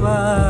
arriba.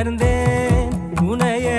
உணர்ந்தேன் உனையே